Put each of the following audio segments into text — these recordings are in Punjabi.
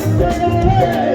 Yeah.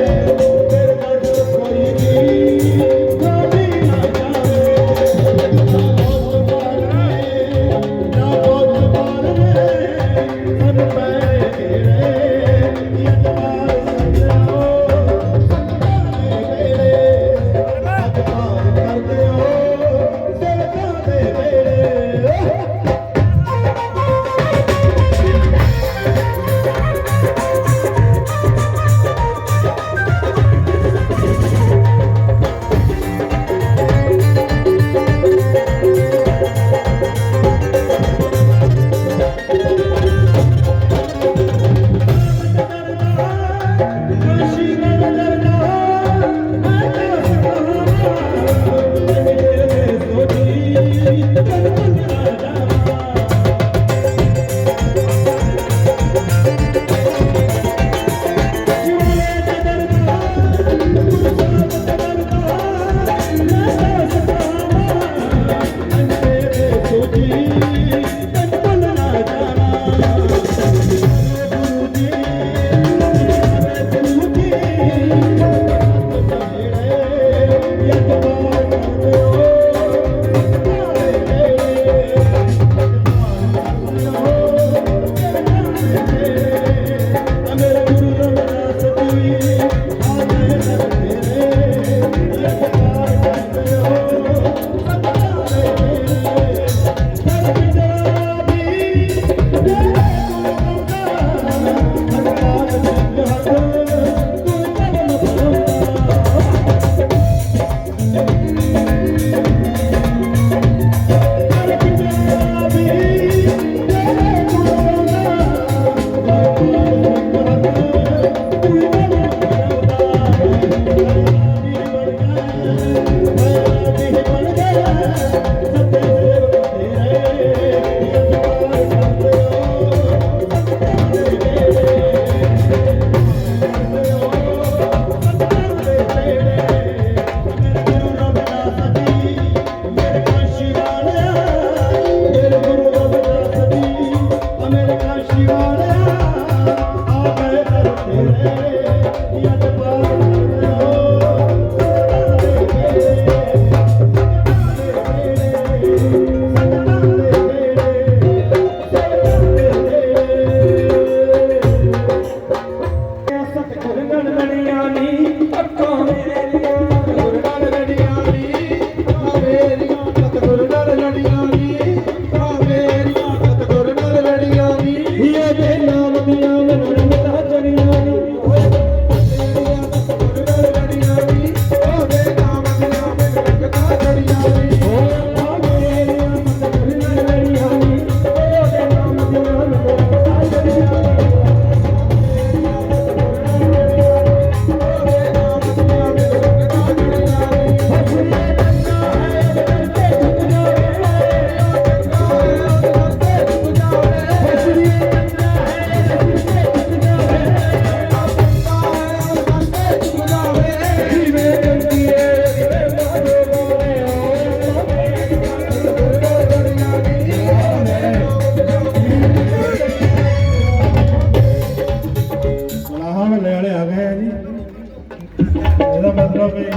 também.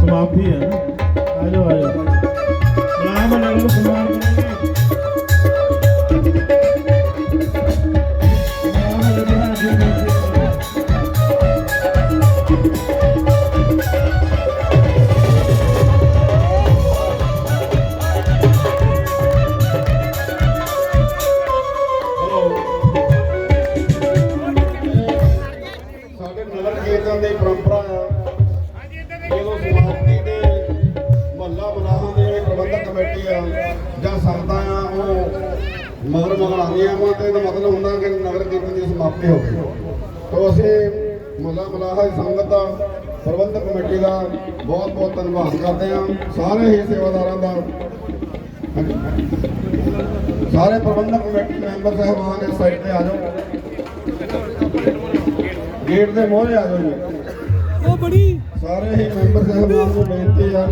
Sou uma? ਜਾਂ ਸੰਗਤਾਂ ਆ ਉਹ ਮਗਰ ਮਗਰ ਆਉਂਦੀਆਂ ਵਾ ਤੇ ਇਹਦਾ ਮਤਲਬ ਹੁੰਦਾ ਕਿ ਨਗਰ ਕੀਰਤਨ ਦੀ ਸਮਾਪਤੀ ਹੋ ਗਈ। ਤੋਂ ਅਸੀਂ ਮੁੱਲਾ ਮਲਾਹਾ ਸੰਗਤ ਦਾ ਪ੍ਰਬੰਧਕ ਕਮੇਟੀ ਦਾ ਬਹੁਤ ਬਹੁਤ ਧੰਨਵਾਦ ਕਰਦੇ ਹਾਂ। ਸਾਰੇ ਹੀ ਸੇਵਾਦਾਰਾਂ ਦਾ। ਸਾਰੇ ਪ੍ਰਬੰਧਕ ਕਮੇਟੀ ਮੈਂਬਰ ਸਾਹਿਬਾਨ ਇਸ ਸਾਈਡ ਤੇ ਆ ਜਾਓ। ਗੇਟ ਦੇ ਮੋਹਰੇ ਆ ਜਾਓ ਜੀ। ਉਹ ਬੜੀ ਸਾਰੇ ਹੀ ਮੈਂਬਰ ਸਾਹਿਬਾਨ ਨੂੰ ਬੇਨਤੀ ਆ